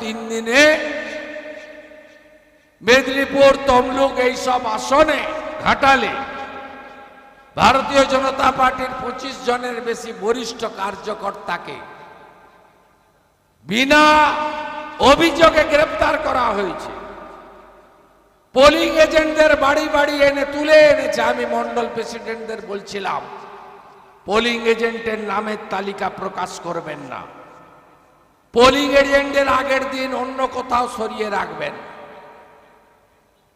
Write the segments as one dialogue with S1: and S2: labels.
S1: তিন দিনে মেদিনীপুর, তমলুক এইসব আসনে ঘাটালে ভারতীয় জনতা পার্টির পঁচিশ জনের বেশি বরিষ্ঠ কার্যকর্তাকে বিনা অভিযোগে গ্রেপ্তার করা হয়েছে। পোলিং এজেন্টদের বাড়ি বাড়ি এনে তুলে এনেছে। আমি মন্ডল প্রেসিডেন্টদের বলছিলাম পোলিং এজেন্টের নামের তালিকা প্রকাশ করবেন না। পোলিং এজেন্টের আগের দিন অন্য কোথাও সরিয়ে রাখবেন।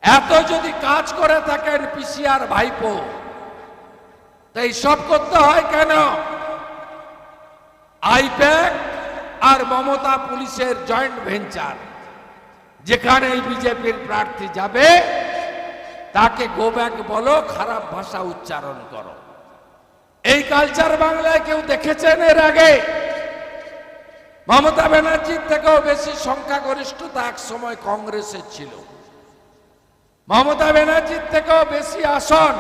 S1: এত যদি কাজ করে থাকেন পিসিআর ভাইপো, তো সব করতে হয় কেন? আইপ্যাক আর মমতা পুলিশের জয়েন্ট ভেঞ্চার যেখানে বিজেপির প্রার্থী যাবে, তাকে গো ব্যাক বলো, খারাপ ভাষা উচ্চারণ করো। এই কালচার বাংলায় কেউ দেখেছেন এর আগে? মমতা ব্যানার্জির থেকেও বেশি সংখ্যাগরিষ্ঠতা এক সময় কংগ্রেসের ছিল। মমতা ব্যানার্জির থেকেও বেশি আসন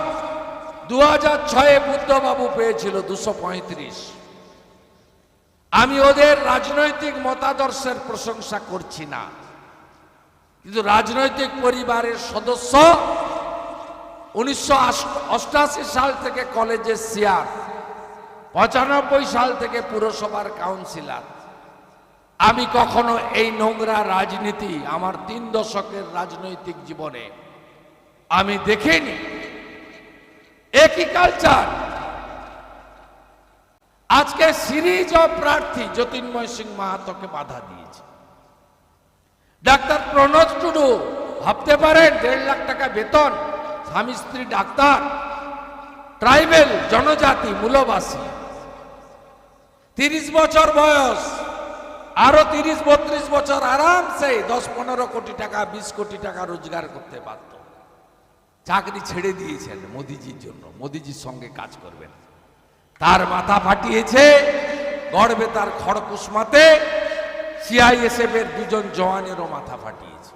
S1: দু হাজার ছয়ে বুদ্ধবাবু পেয়েছিল দুশো পঁয়ত্রিশ। আমি ওদের রাজনৈতিক মতাদর্শের প্রশংসা করছি না। কিন্তু রাজনৈতিক পরিবারের সদস্য উনিশশো সাল থেকে কলেজের সিয়ার পঁচানব্বই সাল থেকে পুরসভার কাউন্সিলর। আমি কখনো এই নোংরা রাজনীতি আমার তিন দশকের রাজনৈতিক জীবনে আমি দেখিনি। একই কালচার। আজকে সিরিজ অফ প্রার্থী জ্যোতির্ময় সিং মাহাতোকে বাধা দিয়েছে। ডাক্তার প্রণোদ টুডু, ভাবতে পারেন, দেড় লাখ টাকা বেতন, স্বামী স্ত্রী ডাক্তার, ট্রাইবেল, জনজাতি, মূলবাসী। তিরিশ বছর বয়স। আরও তিরিশ, বত্রিশ বছর আরামসে দশ, পনেরো কোটি টাকা, বিশ কোটি টাকা রোজগার করতে পারত। চাকরি ছেড়ে দিয়েছেন মোদিজির জন্য। মোদিজির সঙ্গে কাজ করবেন। তার মাথা ফাটিয়েছে গড়বে তার খড়কুসমাতে সিআইএসএফ এর দুজন জওয়ানেরও মাথা ফাটিয়েছে।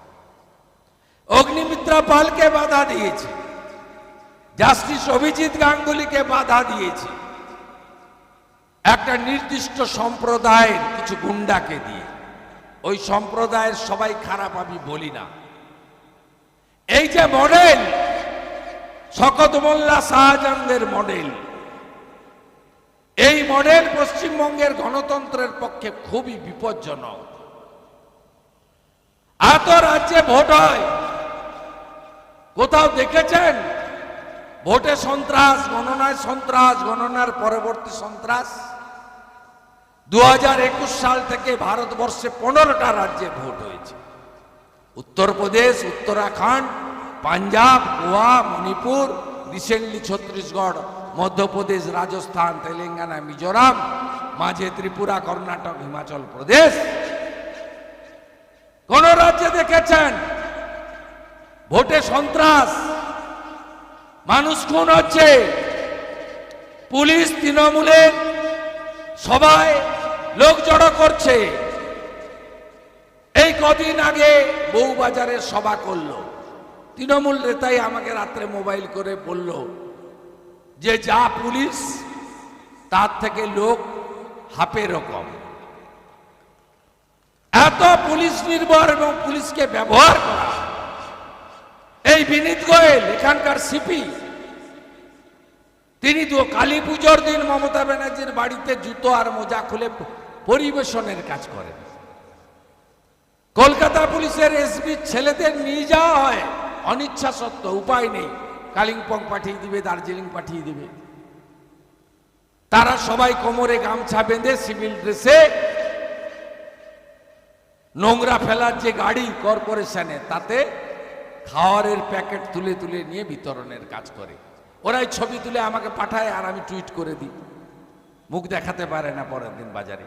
S1: অগ্নিমিত্রা পালকে বাধা দিয়েছে। জাস্টিস অভিজিৎ গাঙ্গুলিকে বাধা দিয়েছে। একটা নির্দিষ্ট সম্প্রদায়ের কিছু গুন্ডাকে দিয়ে। ওই সম্প্রদায়ের সবাই খারাপ আমি বলি না। এই যে মডেল, শকত মোল্লা শাহজাহানদের মডেল, এই মডেল পশ্চিমবঙ্গের গণতন্ত্রের পক্ষে খুবই বিপজ্জনক। এত রাজ্যে ভোট হয়। কোথাও দেখেছেন? ভোটে সন্ত্রাস, গণনায় সন্ত্রাস, গণনার পরবর্তী সন্ত্রাস। দু হাজার একুশ সাল থেকে ভারতবর্ষে পনেরোটা রাজ্যে ভোট হয়েছে। উত্তরপ্রদেশ, উত্তরাখণ্ড, পাঞ্জাব, গোয়া, মণিপুর, রিসেন্টলি ছত্তিশগড়, মধ্যপ্রদেশ, রাজস্থান, তেলেঙ্গানা, মিজোরাম, মাঝে ত্রিপুরা, কর্ণাটক, হিমাচল প্রদেশ। কোন রাজ্যে দেখেছেন? ভোটে সন্ত্রাস। মানুষ খুন হচ্ছে। পুলিশ তৃণমূলের সবাই লোক জড়ো করছে। এই কদিন আগে বউবাজারের সভা করল। তৃণমূল নেতাই আমাকে রাত্রে মোবাইল করে বলল যে যা পুলিশ, তার থেকে লোক হাফে রকম। এত পুলিশ নির্ভর এবং পুলিশকে ব্যবহার করা। এই বিনীত গোয়েল, এখানকার সিপি তিনি তো কালী পুজোর দিন মমতা ব্যানার্জির বাড়িতে জুতো আর মোজা খুলে পরিবেশনের কাজ করেন কলকাতা পুলিশের এসবি ছেলেদের নিয়ে যাওয়া হয় অনিচ্ছা সত্য উপায় নেই। কালিম্পং পাঠিয়ে দিবে, দার্জিলিং পাঠিয়ে দিবে। তারা সবাই কোমরে গামছা বেঁধে সিভিল ড্রেসে নোংরা ফেলার যে গাড়ি কর্পোরেশনে, তাতে খাওয়ারের প্যাকেট তুলে তুলে নিয়ে বিতরণের কাজ করে। ওরাই ছবি তুলে আমাকে পাঠায় আর আমি টুইট করে দিই। মুখ দেখাতে পারে না পরের দিন বাজারে।